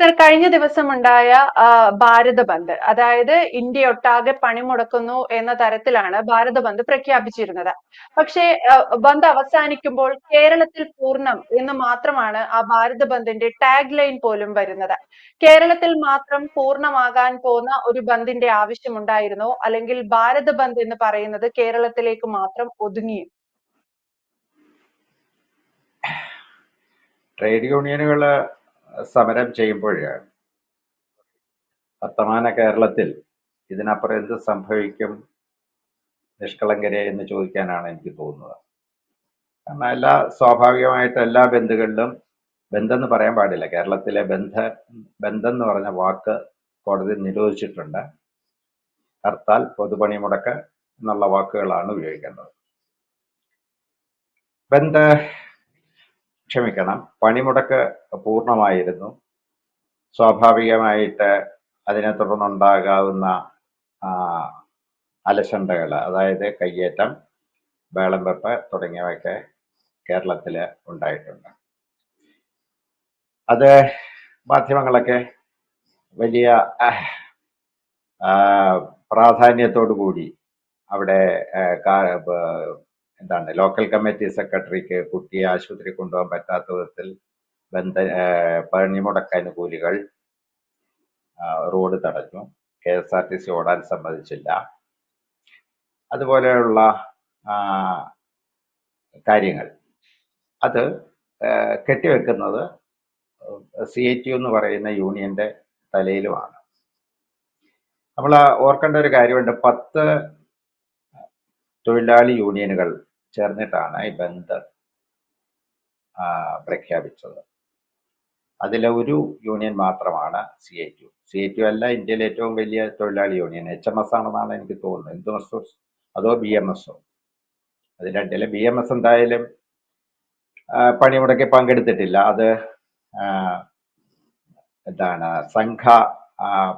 Sir കഴിഞ്ഞ ദിവസം ഉണ്ടായ ആ, ഭാരത് ബന്ദ് അതായത് ഇന്ത്യ ഒട്ടാകെ പണിമുടക്കുന്നു എന്ന തരത്തിലാണ് ഭാരത് ബന്ദ് പ്രഖ്യാപിച്ചിരുന്നത്. പക്ഷേ ബന്ദ് അവസാനിക്കുമ്പോൾ കേരളത്തിൽ പൂർണം എന്ന് മാത്രമാണ് ആ ഭാരത് ബന്ദിന്റെ ടാഗ് ലൈൻ പോലും വരുന്നത്. കേരളത്തിൽ മാത്രം പൂർണമാകാൻ പോകുന്ന ഒരു ബന്ദിന്റെ ആവശ്യമുണ്ടായിരുന്നോ? അല്ലെങ്കിൽ ഭാരത് ബന്ദ് എന്ന് പറയുന്നത് കേരളത്തിലേക്ക് മാത്രം ഒതുങ്ങി ട്രേഡ് യൂണിയനുകൾ സമരം ചെയ്യുമ്പോൾ വർത്തമാന കേരളത്തിൽ ഇതിനപ്പുറം എന്ത് സംഭവിക്കും? നിഷ്കളങ്കരെ എന്ന് ചോദിക്കാനാണ് എനിക്ക് തോന്നുന്നത്. കാരണം എല്ലാ സ്വാഭാവികമായിട്ട് എല്ലാ ബന്ധുകളിലും ബന്ധെന്ന് പറയാൻ പാടില്ല. കേരളത്തിലെ ബന്ധ ബന്ധം എന്ന് പറഞ്ഞ വാക്ക് കോടതി നിരോധിച്ചിട്ടുണ്ട്. ഹർത്താൽ പൊതുപണി മുടക്ക് എന്നുള്ള വാക്കുകളാണ് ഉപയോഗിക്കേണ്ടത്. ബന്ധ ക്ഷമിക്കണം. പണിമുടക്ക് പൂർണമായിരുന്നു. സ്വാഭാവികമായിട്ട് അതിനെ തുടർന്നുണ്ടാകാവുന്ന അലസണ്ടകൾ അതായത് കയ്യേറ്റം വേളം വെപ്പ് തുടങ്ങിയവയൊക്കെ കേരളത്തിൽ ഉണ്ടായിട്ടുണ്ട്. അത് മാധ്യമങ്ങളൊക്കെ വലിയ പ്രാധാന്യത്തോടു കൂടി അവിടെ എന്താണ് ലോക്കൽ കമ്മിറ്റി സെക്രട്ടറിക്ക് കുട്ടിയെ ആശുപത്രി കൊണ്ടുപോകാൻ പറ്റാത്ത വിധത്തിൽ ബന്ധ പണിമുടക്ക് അനുകൂലികൾ റോഡ് തടഞ്ഞു. K S R T C ഓടാൻ സമ്മതിച്ചില്ല. അതുപോലെയുള്ള കാര്യങ്ങൾ. അത് കെട്ടിവെക്കുന്നത് സി ഐ ടി എന്ന് പറയുന്ന യൂണിയന്റെ തലയിലുമാണ്. നമ്മൾ ഓർക്കേണ്ട ഒരു കാര്യമുണ്ട്. പത്ത് തൊഴിലാളി യൂണിയനുകൾ ചേർന്നിട്ടാണ് ഈ ബന്ദ് പ്രഖ്യാപിച്ചത്. അതിലെ ഒരു യൂണിയൻ മാത്രമാണ് C I T C I T അല്ല ഇന്ത്യയിലെ ഏറ്റവും വലിയ തൊഴിലാളി യൂണിയൻ. എച്ച് എം എസ് ആണെന്നാണ് എനിക്ക് തോന്നുന്നത്. ഹിന്ദു മസ്ദൂർസ് അതോ ബി എം എസോ അത് രണ്ടിലും. ബി എം എസ് എന്തായാലും പണിമുടക്കി പങ്കെടുത്തിട്ടില്ല. അത് എന്താണ് സംഘ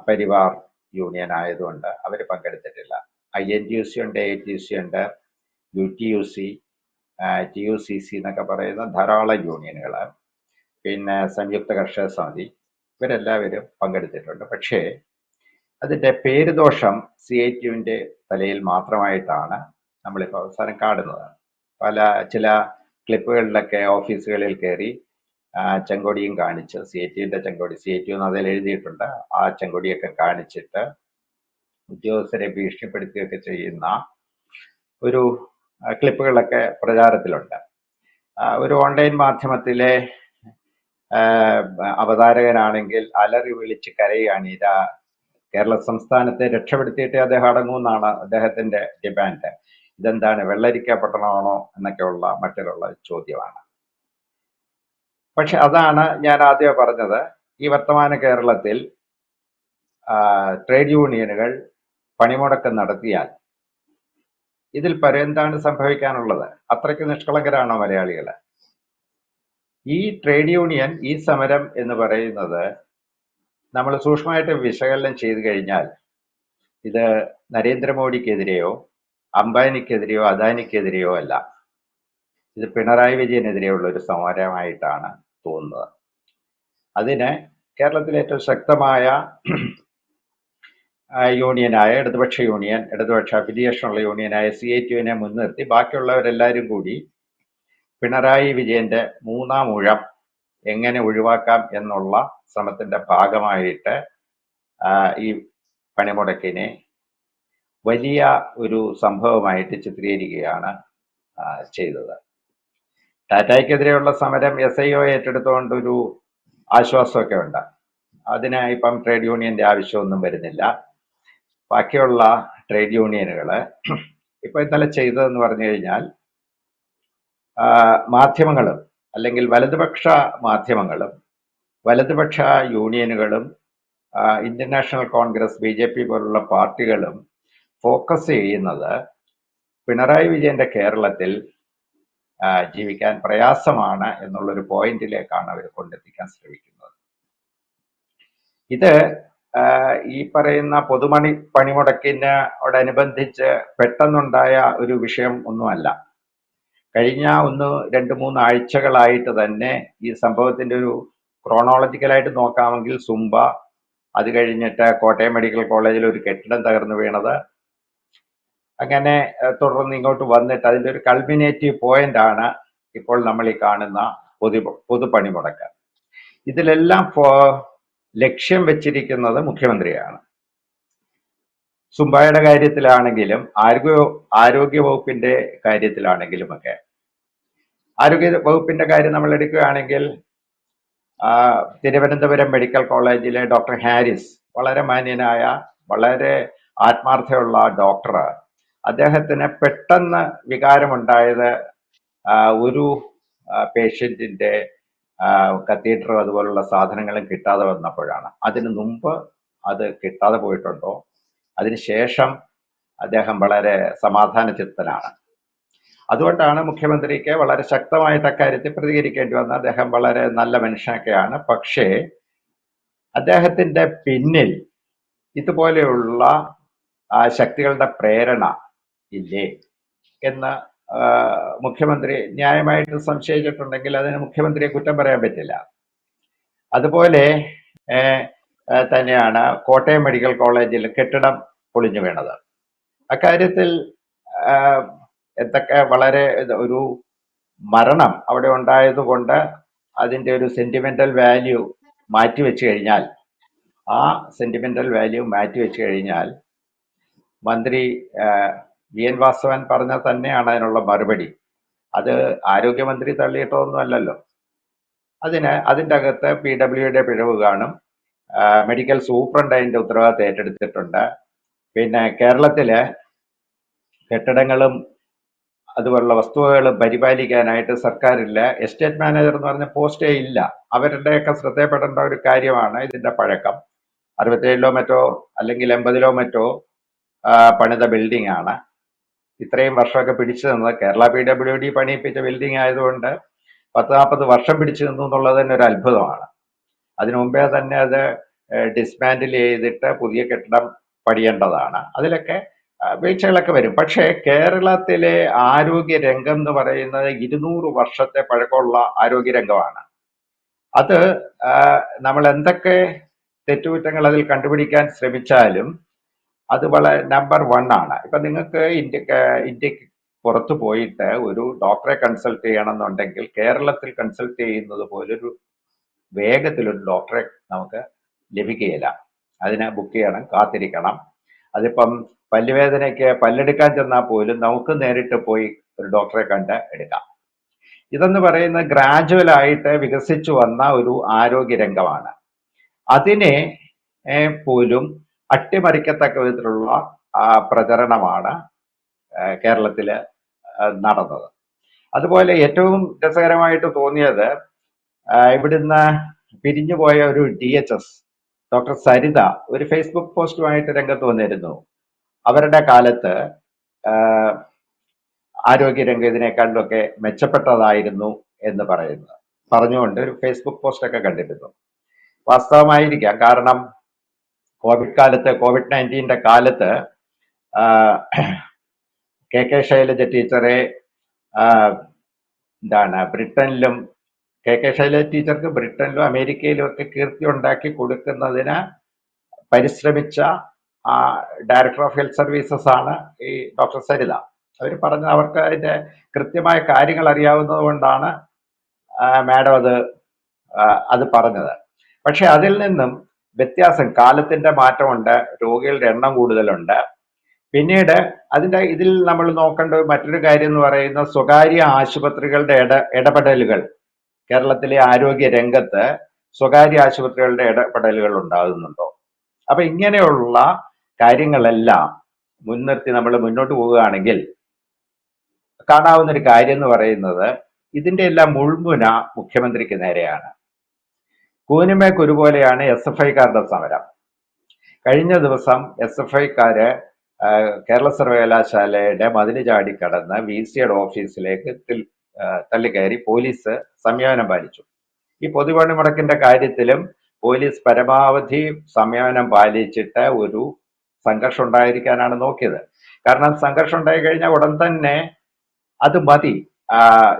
പരിവാർ യൂണിയൻ ആയതുകൊണ്ട് അവർ പങ്കെടുത്തിട്ടില്ല. I N T U C ഉണ്ട് എ ടി യു സി ഉണ്ട്. T U C T U C C എന്നൊക്കെ പറയുന്ന ധാരാളം യൂണിയനുകൾ പിന്നെ സംയുക്ത കർഷക സമിതി ഇവരെല്ലാവരും പങ്കെടുത്തിട്ടുണ്ട്. പക്ഷേ അതിന്റെ പേരുദോഷം സി ഐ ടിയുവിന്റെ തലയിൽ മാത്രമായിട്ടാണ് നമ്മളിപ്പോൾ അവസാനം കാണുന്നത്. പല ചില ക്ലിപ്പുകളിലൊക്കെ ഓഫീസുകളിൽ കയറി ചെങ്കൊടിയും കാണിച്ച് സി ഐ ടിയുടെ ചെങ്കൊടി സി ഐ ടി അതിൽ എഴുതിയിട്ടുണ്ട്. ആ ചെങ്കൊടിയൊക്കെ കാണിച്ചിട്ട് ഉദ്യോഗസ്ഥരെ ഭീഷണിപ്പെടുത്തുകയൊക്കെ ചെയ്യുന്ന ഒരു ക്ലിപ്പുകളൊക്കെ പ്രചാരത്തിലുണ്ട്. ഒരു ഓൺലൈൻ മാധ്യമത്തിലെ അവതാരകനാണെങ്കിൽ അലറി വിളിച്ച് കരയുകയാണ് ഇതാ കേരള സംസ്ഥാനത്തെ രക്ഷപ്പെടുത്തിയിട്ട് അദ്ദേഹം അടങ്ങുമെന്നാണ് അദ്ദേഹത്തിന്റെ ഡിമാൻഡ്. ഇതെന്താണ് വെള്ളരിക്ക പട്ടണമാണോ എന്നൊക്കെയുള്ള മറ്റുള്ള ചോദ്യമാണ്. പക്ഷെ അതാണ് ഞാൻ ആദ്യമേ പറഞ്ഞത്. ഈ വർത്തമാന കേരളത്തിൽ ട്രേഡ് യൂണിയനുകൾ പണിമുടക്കം നടത്തിയാൽ ഇതിൽ പരം എന്താണ് സംഭവിക്കാനുള്ളത്? അത്രയ്ക്ക് നിഷ്കളങ്കരാണോ മലയാളികൾ ഈ ട്രേഡ് യൂണിയൻ ഈ സമരം എന്ന് പറയുന്നത് നമ്മൾ സൂക്ഷ്മമായിട്ട് വിശകലനം ചെയ്തു കഴിഞ്ഞാൽ ഇത് നരേന്ദ്രമോദിക്കെതിരെയോ അംബാനിക്കെതിരെയോ അദാനിക്കെതിരെയോ അല്ല. ഇത് പിണറായി വിജയനെതിരെയുള്ള ഒരു സമരമായിട്ടാണ് തോന്നുന്നത്. അതിന് കേരളത്തിലെ ഏറ്റവും ശക്തമായ യൂണിയനായ ഇടതുപക്ഷ യൂണിയൻ ഇടതുപക്ഷ അഫിലിയേഷനുള്ള യൂണിയനായ സി ഐ ടിയുവിനെ മുൻനിർത്തി. ബാക്കിയുള്ളവരെല്ലാവരും കൂടി പിണറായി വിജയന്റെ മൂന്നാം ഊഴം എങ്ങനെ ഒഴിവാക്കാം എന്നുള്ള ശ്രമത്തിന്റെ ഭാഗമായിട്ട് ഈ പണിമുടക്കിനെ വലിയ ഒരു സംഭവമായിട്ട് ചിത്രീകരിക്കുകയാണ് ചെയ്തത്. ടാറ്റയ്ക്കെതിരെയുള്ള സമരം എസ് ഐ ഒ ഏറ്റെടുത്തുകൊണ്ട് ഒരു ആശ്വാസമൊക്കെ ഉണ്ട്. അതിന് ഇപ്പം ട്രേഡ് യൂണിയന്റെ ആവശ്യമൊന്നും വരുന്നില്ല. ബാക്കിയുള്ള ട്രേഡ് യൂണിയനുകൾ ഇപ്പോൾ ഇന്നലെ ചെയ്തതെന്ന് പറഞ്ഞു കഴിഞ്ഞാൽ മാധ്യമങ്ങളും അല്ലെങ്കിൽ വലതുപക്ഷ മാധ്യമങ്ങളും വലതുപക്ഷ യൂണിയനുകളും Indian National Congress B J P പോലുള്ള പാർട്ടികളും ഫോക്കസ് ചെയ്യുന്നത് പിണറായി വിജയന്റെ കേരളത്തിൽ ജീവിക്കാൻ പ്രയാസമാണ് എന്നുള്ളൊരു പോയിന്റിലേക്കാണ് അവർ കൊണ്ടെത്തിക്കാൻ ശ്രമിക്കുന്നത്. ഇത് ഈ പറയുന്ന പൊതുമണി പണിമുടക്കിനോടനുബന്ധിച്ച് പെട്ടെന്നുണ്ടായ ഒരു വിഷയം ഒന്നുമല്ല. കഴിഞ്ഞ ഒന്ന് രണ്ട് മൂന്ന് ആഴ്ചകളായിട്ട് തന്നെ ഈ സംഭവത്തിന്റെ ഒരു ക്രോണോളജിക്കലായിട്ട് നോക്കാമെങ്കിൽ സുംബ അത് കഴിഞ്ഞിട്ട് കോട്ടയം മെഡിക്കൽ കോളേജിൽ ഒരു കെട്ടിടം തകർന്നു വീണത്. അങ്ങനെ തുടർന്ന് ഇങ്ങോട്ട് വന്നിട്ട് അതിന്റെ ഒരു കൾമിനേറ്റീവ് പോയിന്റ് ആണ് ഇപ്പോൾ നമ്മൾ ഈ കാണുന്ന പൊതു പൊതുപണിമുടക്ക്. ഇതിലെല്ലാം ലക്ഷ്യം വെച്ചിരിക്കുന്നത് മുഖ്യമന്ത്രിയാണ്. സുംബായുടെ കാര്യത്തിലാണെങ്കിലും ആരോഗ്യ ആരോഗ്യ വകുപ്പിന്റെ കാര്യത്തിലാണെങ്കിലും ഒക്കെ ആരോഗ്യ വകുപ്പിന്റെ കാര്യം നമ്മൾ എടുക്കുകയാണെങ്കിൽ തിരുവനന്തപുരം മെഡിക്കൽ കോളേജിലെ ഡോക്ടർ ഹാരിസ് വളരെ മാന്യനായ വളരെ ആത്മാർത്ഥയുള്ള ഡോക്ടർ അദ്ദേഹത്തിന് പെട്ടെന്ന് വികാരമുണ്ടായത് ഒരു പേഷ്യന്റിന്റെ കത്തീഡ്രും അതുപോലുള്ള സാധനങ്ങളും കിട്ടാതെ വന്നപ്പോഴാണ്. അതിന് മുമ്പ് അത് കിട്ടാതെ പോയിട്ടുണ്ടോ? അതിനുശേഷം അദ്ദേഹം വളരെ സമാധാന ചിത്തനാണ് അതുകൊണ്ടാണ് മുഖ്യമന്ത്രിക്ക് വളരെ ശക്തമായിട്ട് അക്കാര്യത്തിൽ പ്രതികരിക്കേണ്ടി വന്ന അദ്ദേഹം വളരെ നല്ല മനുഷ്യനൊക്കെയാണ്. പക്ഷേ അദ്ദേഹത്തിന്റെ പിന്നിൽ ഇതുപോലെയുള്ള ശക്തികളുടെ പ്രേരണ ഇല്ലേ എന്ന് മുഖ്യമന്ത്രി ന്യായമായിട്ട് സംശയിച്ചിട്ടുണ്ടെങ്കിൽ അതിന് മുഖ്യമന്ത്രിയെ കുറ്റം പറയാൻ പറ്റില്ല. അതുപോലെ തന്നെയാണ് കോട്ടയം മെഡിക്കൽ കോളേജിൽ കെട്ടിടം പൊളിഞ്ഞു വീണത്. അക്കാര്യത്തിൽ എന്തൊക്കെ വളരെ ഒരു മരണം അവിടെ ഉണ്ടായതുകൊണ്ട് അതിന്റെ ഒരു സെന്റിമെന്റൽ വാല്യൂ മാറ്റി വെച്ച് കഴിഞ്ഞാൽ ആ സെന്റിമെന്റൽ വാല്യൂ മാറ്റി വെച്ച് കഴിഞ്ഞാൽ മന്ത്രി വി എൻ വാസവൻ പറഞ്ഞ തന്നെയാണ് അതിനുള്ള മറുപടി. അത് ആരോഗ്യമന്ത്രി തള്ളിയിട്ടോന്നും അല്ലല്ലോ. അതിന് അതിന്റെ അകത്ത് പി ഡബ്ല്യുയുടെ പിഴവ് കാണും. മെഡിക്കൽ സൂപ്രണ്ട് അതിന്റെ ഉത്തരവാദിത്തം ഏറ്റെടുത്തിട്ടുണ്ട്. പിന്നെ കേരളത്തിലെ കെട്ടിടങ്ങളും അതുപോലുള്ള വസ്തുവകൾ പരിപാലിക്കാനായിട്ട് സർക്കാരില്ല. എസ്റ്റേറ്റ് മാനേജർ എന്ന് പറഞ്ഞ പോസ്റ്റേ ഇല്ല. അവരുടെയൊക്കെ ശ്രദ്ധയപ്പെടേണ്ട ഒരു കാര്യമാണ് ഇതിന്റെ പഴക്കം. അറുപത്തേഴിലോ മറ്റോ അല്ലെങ്കിൽ എൺപതിലോ മറ്റോ പണിത ബിൽഡിംഗ് ആണ് ഇത്രയും വർഷമൊക്കെ പിടിച്ചു നിന്നത്. കേരള പി ഡബ്ല്യു ഡി പണിയിപ്പിച്ച ബിൽഡിംഗ് ആയതുകൊണ്ട് പത്ത് നാൽപ്പത് വർഷം പിടിച്ചു നിന്നു എന്നുള്ളത് തന്നെ ഒരു അത്ഭുതമാണ്. അതിനു മുമ്പേ തന്നെ അത് ഡിസ്മാൻഡിൽ ചെയ്തിട്ട് പുതിയ കെട്ടിടം പണിയേണ്ടതാണ്. അതിലൊക്കെ വീഴ്ചകളൊക്കെ വരും. പക്ഷേ കേരളത്തിലെ ആരോഗ്യ രംഗം എന്ന് പറയുന്നത് ഇരുന്നൂറ് വർഷത്തെ പഴക്കമുള്ള ആരോഗ്യ രംഗമാണ് അത് നമ്മൾ എന്തൊക്കെ തെറ്റുകുറ്റങ്ങൾ അതിൽ കണ്ടുപിടിക്കാൻ ശ്രമിച്ചാലും അത് വളരെ നമ്പർ വൺ ആണ്. ഇപ്പൊ നിങ്ങൾക്ക് ഇന്ത്യയ്ക്ക് ഇന്ത്യയ്ക്ക് പുറത്തു പോയിട്ട് ഒരു ഡോക്ടറെ കൺസൾട്ട് ചെയ്യണമെന്നുണ്ടെങ്കിൽ കേരളത്തിൽ കൺസൾട്ട് ചെയ്യുന്നത് പോലൊരു വേഗത്തിൽ ഒരു ഡോക്ടറെ നമുക്ക് ലഭിക്കുകയില്ല. അതിനെ ബുക്ക് ചെയ്യണം കാത്തിരിക്കണം. അതിപ്പം പല്ലുവേദനയ്ക്ക് പല്ലെടുക്കാൻ ചെന്നാൽ പോലും നമുക്ക് നേരിട്ട് പോയി ഒരു ഡോക്ടറെ കണ്ട് എടുക്കാം. ഇതെന്ന് പറയുന്നത് ഗ്രാജുവൽ ആയിട്ട് വികസിച്ചു വന്ന ഒരു ആരോഗ്യ രംഗമാണ് അതിനെ പോലും അട്ടിമറിക്കത്തക്ക വിധത്തിലുള്ള പ്രചരണമാണ് കേരളത്തിൽ നടന്നത്. അതുപോലെ ഏറ്റവും രസകരമായിട്ട് തോന്നിയത് ഇവിടുന്ന് പിരിഞ്ഞുപോയ ഒരു D H S doctor Saritha ഒരു ഫേസ്ബുക്ക് പോസ്റ്റുമായിട്ട് രംഗത്ത് വന്നിരുന്നു. അവരുടെ കാലത്ത് ആരോഗ്യരംഗം ഇതിനേക്കാളിലൊക്കെ മെച്ചപ്പെട്ടതായിരുന്നു എന്ന് പറയുന്നത്. പറഞ്ഞുകൊണ്ട് ഒരു ഫേസ്ബുക്ക് പോസ്റ്റൊക്കെ കണ്ടിരുന്നു. വാസ്തവമായിരിക്കാം. കാരണം കോവിഡ് കാലത്ത് കോവിഡ് നയന്റീന്റെ കാലത്ത് കെ കെ ശൈലജ ടീച്ചറെ എന്താണ് ബ്രിട്ടനിലും കെ കെ ശൈലജ ടീച്ചർക്ക് ബ്രിട്ടനിലും അമേരിക്കയിലും ഒക്കെ കീർത്തി ഉണ്ടാക്കി കൊടുക്കുന്നതിന് പരിശ്രമിച്ച ആ ഡയറക്ടർ ഓഫ് ഹെൽത്ത് സർവീസസ് ആണ് ഈ ഡോക്ടർ സരിത. അവർ പറഞ്ഞ അവർക്ക് അതിന്റെ കൃത്യമായ കാര്യങ്ങൾ അറിയാവുന്നത് കൊണ്ടാണ് മാഡം അത് അത് പറഞ്ഞത്. പക്ഷെ അതിൽ നിന്നും വ്യത്യാസം. കാലത്തിന്റെ മാറ്റമുണ്ട് രോഗികളുടെ എണ്ണം കൂടുതലുണ്ട്. പിന്നീട് അതിന്റെ ഇതിൽ നമ്മൾ നോക്കേണ്ട മറ്റൊരു കാര്യം എന്ന് പറയുന്ന സ്വകാര്യ ആശുപത്രികളുടെ ഇട ഇടപെടലുകൾ. കേരളത്തിലെ ആരോഗ്യ രംഗത്ത് സ്വകാര്യ ആശുപത്രികളുടെ ഇടപെടലുകൾ ഉണ്ടാകുന്നുണ്ടോ? അപ്പൊ ഇങ്ങനെയുള്ള കാര്യങ്ങളെല്ലാം മുൻനിർത്തി നമ്മൾ മുന്നോട്ട് പോവുകയാണെങ്കിൽ കാണാവുന്ന ഒരു കാര്യം എന്ന് പറയുന്നത് ഇതിന്റെ എല്ലാം മുൾമുന മുഖ്യമന്ത്രിക്ക് നേരെയാണ്. കൂനുമേക്ക് ഒരുപോലെയാണ് എസ് എഫ് ഐക്കാരുടെ സമരം. കഴിഞ്ഞ ദിവസം എസ് എഫ് ഐക്കാര് കേരള സർവകലാശാലയുടെ മതിൽ ചാടിക്കടന്ന് വി സിയുടെ ഓഫീസിലേക്ക് തള്ളിക്കയറി പോലീസ് സംയമനം പാലിച്ചു. ഈ പൊതുപണിമുടക്കിന്റെ കാര്യത്തിലും പോലീസ് പരമാവധി സംയമനം പാലിച്ചിട്ട് ഒരു സംഘർഷം ഉണ്ടായിരിക്കാനാണ് നോക്കിയത്. കാരണം സംഘർഷം ഉണ്ടായി കഴിഞ്ഞാൽ ഉടൻ തന്നെ അത് മതി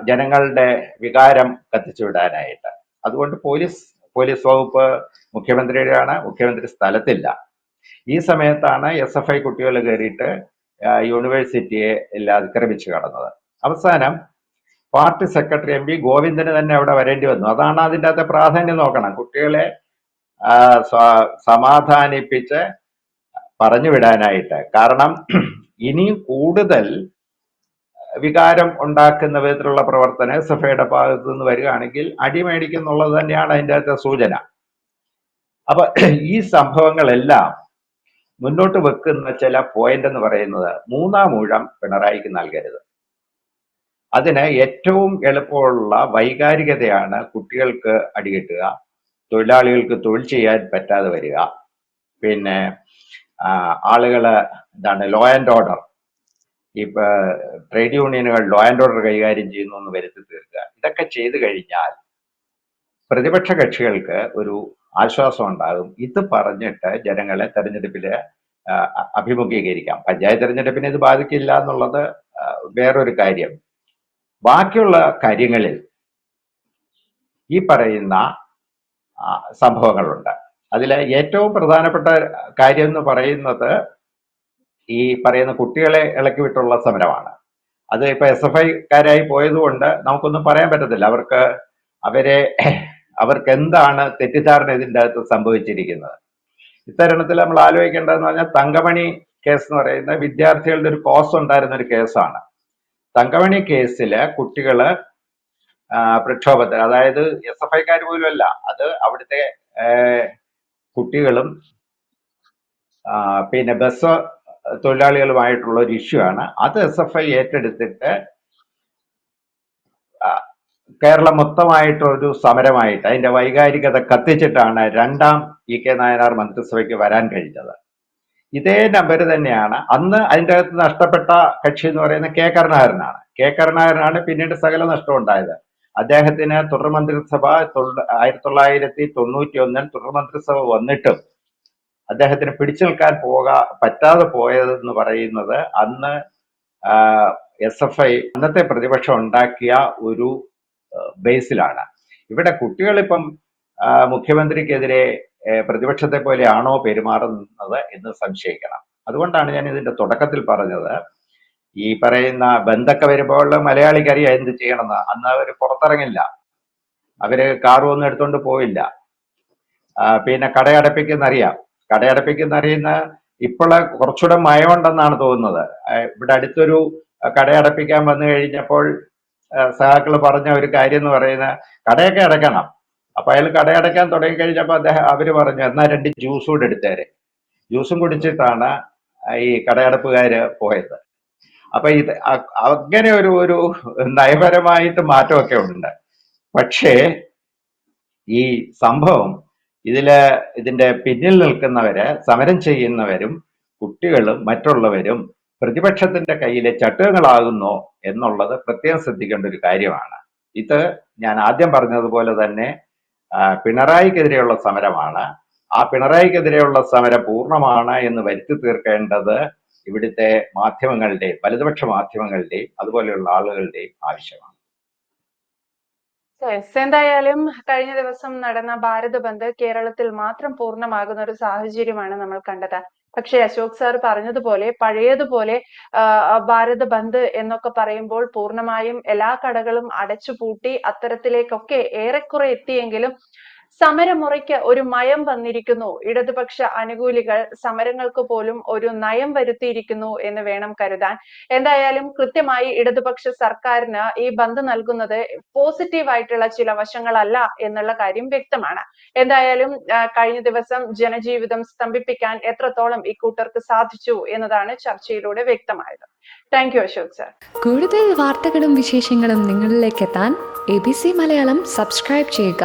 ജനങ്ങളുടെ വികാരം കത്തിച്ചു വിടാനായിട്ട്. അതുകൊണ്ട് പോലീസ് പോലീസ് വകുപ്പ് മുഖ്യമന്ത്രിയുടെയാണ് മുഖ്യമന്ത്രി സ്ഥലത്തില്ല. ഈ സമയത്താണ് എസ് എഫ് ഐ കുട്ടികൾ കയറിയിട്ട് യൂണിവേഴ്സിറ്റിയെ അതിക്രമിച്ച് കടന്നത്. അവസാനം party secretary M P Govindan തന്നെ അവിടെ വരേണ്ടി വന്നു. അതാണ് അതിന്റെ അകത്തെ പ്രാധാന്യം നോക്കണം. കുട്ടികളെ സമാധാനിപ്പിച്ച് പറഞ്ഞു വിടാനായിട്ട് കാരണം ഇനിയും കൂടുതൽ വികാരം ഉണ്ടാക്കുന്ന വിധത്തിലുള്ള പ്രവർത്തനം എസ് എഫ് ഐയുടെ ഭാഗത്തു നിന്ന് വരികയാണെങ്കിൽ അടിമേടിക്കും എന്നുള്ളത് തന്നെയാണ് അതിന്റെ അകത്തെ സൂചന. അപ്പൊ ഈ സംഭവങ്ങളെല്ലാം മുന്നോട്ട് വെക്കുന്ന ചില പോയിന്റ് എന്ന് പറയുന്നത് മൂന്നാം ഊഴം പിണറായിക്ക് നൽകരുത്. അതിന് ഏറ്റവും എളുപ്പമുള്ള വൈകാരികതയാണ് കുട്ടികൾക്ക് അടികിട്ടുക തൊഴിലാളികൾക്ക് തൊഴിൽ ചെയ്യാൻ പറ്റാതെ വരിക. പിന്നെ ആളുകൾ എന്താണ് ലോ ആൻഡ് ഓർഡർ ഇപ്പൊ ട്രേഡ് യൂണിയനുകൾ ലോ ആൻഡ് ഓർഡർ കൈകാര്യം ചെയ്യുന്നു എന്ന് വരുത്തി തീർക്കുക. ഇതൊക്കെ ചെയ്തു കഴിഞ്ഞാൽ പ്രതിപക്ഷ കക്ഷികൾക്ക് ഒരു ആശ്വാസം ഉണ്ടാകും. ഇത് പറഞ്ഞിട്ട് ജനങ്ങളെ തെരഞ്ഞെടുപ്പിൽ അഭിമുഖീകരിക്കാം. പഞ്ചായത്ത് തെരഞ്ഞെടുപ്പിനെ ഇത് ബാധിക്കില്ല എന്നുള്ളത് വേറൊരു കാര്യം. ബാക്കിയുള്ള കാര്യങ്ങളിൽ ഈ പറയുന്ന സംഭവങ്ങളുണ്ട്. അതിലെ ഏറ്റവും പ്രധാനപ്പെട്ട കാര്യം എന്ന് പറയുന്നത് ഈ പറയുന്ന കുട്ടികളെ ഇളക്കി വിട്ടുള്ള സമരമാണ്. അത് ഇപ്പൊ എസ് എഫ് ഐക്കാരായി പോയതുകൊണ്ട് നമുക്കൊന്നും പറയാൻ പറ്റത്തില്ല. അവർക്ക് അവരെ അവർക്ക് എന്താണ് തെറ്റിദ്ധാരണ ഇതിന്റെ അകത്ത് സംഭവിച്ചിരിക്കുന്നത്? ഇത്തരണത്തിൽ നമ്മൾ ആലോചിക്കേണ്ടതെന്ന് പറഞ്ഞാൽ തങ്കമണി കേസ് എന്ന് പറയുന്ന വിദ്യാർത്ഥികളുടെ ഒരു കോസ് ഉണ്ടായിരുന്ന ഒരു കേസാണ് തങ്കമണി കേസിൽ കുട്ടികൾ പ്രക്ഷോഭത്തിൽ അതായത് എസ് എഫ് ഐക്കാർ പോലും അല്ല അത് അവിടുത്തെ കുട്ടികളും പിന്നെ ബസ് തൊഴിലാളികളുമായിട്ടുള്ള ഒരു ഇഷ്യൂ ആണ്. അത് എസ് എഫ് ഐ ഏറ്റെടുത്തിട്ട് കേരളം മൊത്തമായിട്ടൊരു സമരമായിട്ട് അതിന്റെ വൈകാരികത കത്തിച്ചിട്ടാണ് രണ്ടാം ഇ കെ നായനാർ മന്ത്രിസഭയ്ക്ക് വരാൻ കഴിഞ്ഞത്. ഇതേ നമ്പർ തന്നെയാണ്. അന്ന് അതിന്റെ അകത്ത് നഷ്ടപ്പെട്ട കക്ഷി എന്ന് പറയുന്നത് കെ കരുണാകരനാണ്. കെ കരുണാകരനാണ് പിന്നീട് സകല നഷ്ടം ഉണ്ടായത്. അദ്ദേഹത്തിന് തുടർ മന്ത്രിസഭ ആയിരത്തി തൊള്ളായിരത്തി തൊണ്ണൂറ്റി ഒന്നിൽ തുടർ മന്ത്രിസഭ വന്നിട്ടും അദ്ദേഹത്തിന് പിടിച്ചു നിൽക്കാൻ പോകാ പറ്റാതെ പോയതെന്ന് പറയുന്നത് അന്ന് എസ് എഫ് ഐ അന്നത്തെ പ്രതിപക്ഷം ഉണ്ടാക്കിയ ഒരു ബേസിലാണ്. ഇവിടെ കുട്ടികളിപ്പം മുഖ്യമന്ത്രിക്കെതിരെ പ്രതിപക്ഷത്തെ പോലെയാണോ പെരുമാറുന്നത് എന്ന് സംശയിക്കണം. അതുകൊണ്ടാണ് ഞാൻ ഇതിന്റെ തുടക്കത്തിൽ പറഞ്ഞത്. ഈ പറയുന്ന ബന്ധൊക്കെ വരുമ്പോൾ മലയാളിക്ക് അറിയാം എന്ത് ചെയ്യണമെന്ന്? അന്ന് അവർ പുറത്തിറങ്ങില്ല. അവർ കാറൊന്നും എടുത്തോണ്ട് പോയില്ല. പിന്നെ കടയടപ്പിക്കുന്നറിയാം കടയടപ്പിക്കുന്നറിയുന്ന ഇപ്പോൾ കുറച്ചുകൂടെ മയമുണ്ടെന്നാണ് തോന്നുന്നത്. ഇവിടെ അടുത്തൊരു കടയടപ്പിക്കാൻ വന്നു കഴിഞ്ഞപ്പോൾ സഹാക്കൾ പറഞ്ഞ ഒരു കാര്യം എന്ന് പറയുന്ന കടയൊക്കെ അടയ്ക്കണം. അപ്പൊ അയാൾ കടയടയ്ക്കാൻ തുടങ്ങിക്കഴിഞ്ഞപ്പോൾ അദ്ദേഹം അവർ പറഞ്ഞു എന്നാ രണ്ട് ജ്യൂസ് കൂടെ എടുത്തേരെ. ജ്യൂസും കുടിച്ചിട്ടാണ് ഈ കടയടപ്പുകാര് പോയത്. അപ്പൊ ഇത് അങ്ങനെ ഒരു ഒരു നയപരമായിട്ട് മാറ്റമൊക്കെ ഉണ്ട്. പക്ഷേ ഈ സംഭവം ഇതിൽ ഇതിന്റെ പിന്നിൽ നിൽക്കുന്നവര് സമരം ചെയ്യുന്നവരും കുട്ടികളും മറ്റുള്ളവരും പ്രതിപക്ഷത്തിന്റെ കയ്യിലെ ചട്ടുകങ്ങളാകുന്നു എന്നുള്ളത് പ്രത്യേകം ശ്രദ്ധിക്കേണ്ട ഒരു കാര്യമാണ്. ഇത് ഞാൻ ആദ്യം പറഞ്ഞതുപോലെ തന്നെ പിണറായിക്കെതിരെയുള്ള സമരമാണ്. ആ പിണറായിക്കെതിരെയുള്ള സമരം പൂർണമാണ് എന്ന് വരുത്തി തീർക്കേണ്ടത് ഇവിടുത്തെ മാധ്യമങ്ങളുടെയും വലതുപക്ഷ മാധ്യമങ്ങളുടെയും അതുപോലെയുള്ള ആളുകളുടെയും ആവശ്യമാണ്. എന്തായാലും കഴിഞ്ഞ ദിവസം നടന്ന ഭാരത് ബന്ദ് കേരളത്തിൽ മാത്രം പൂർണമാകുന്ന ഒരു സാഹചര്യമാണ് നമ്മൾ കണ്ടത്. പക്ഷേ അശോക് സാർ പറഞ്ഞതുപോലെ പഴയതുപോലെ ഭാരത് ബന്ദ് എന്നൊക്കെ പറയുമ്പോൾ പൂർണമായും എല്ലാ കടകളും അടച്ചുപൂട്ടി അത്തരത്തിലേക്കൊക്കെ ഏറെക്കുറെ എത്തിയെങ്കിലും സമരമുറയ്ക്ക് ഒരു മയം വന്നിരിക്കുന്നു. ഇടതുപക്ഷ അനുകൂലികൾ സമരങ്ങൾക്ക് പോലും ഒരു നയം വരുത്തിയിരിക്കുന്നു എന്ന് വേണം കരുതാൻ. എന്തായാലും കൃത്യമായി ഇടതുപക്ഷ സർക്കാരിന് ഈ ബന്ദ് നൽകുന്നത് പോസിറ്റീവ് ആയിട്ടുള്ള ചില വശങ്ങളല്ല എന്നുള്ള കാര്യം വ്യക്തമാണ്. എന്തായാലും കഴിഞ്ഞ ദിവസം ജനജീവിതം സ്തംഭിപ്പിക്കാൻ എത്രത്തോളം ഇക്കൂട്ടർക്ക് സാധിച്ചു എന്നതാണ് ചർച്ചയിലൂടെ വ്യക്തമായത്. താങ്ക് യു അശോക് സർ കൂടുതൽ വാർത്തകളും വിശേഷങ്ങളും നിങ്ങളിലേക്ക് എത്താൻ A B C Malayalam subscribe ചെയ്യുക.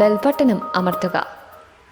ബെൽബട്ടനും അമർത്തുക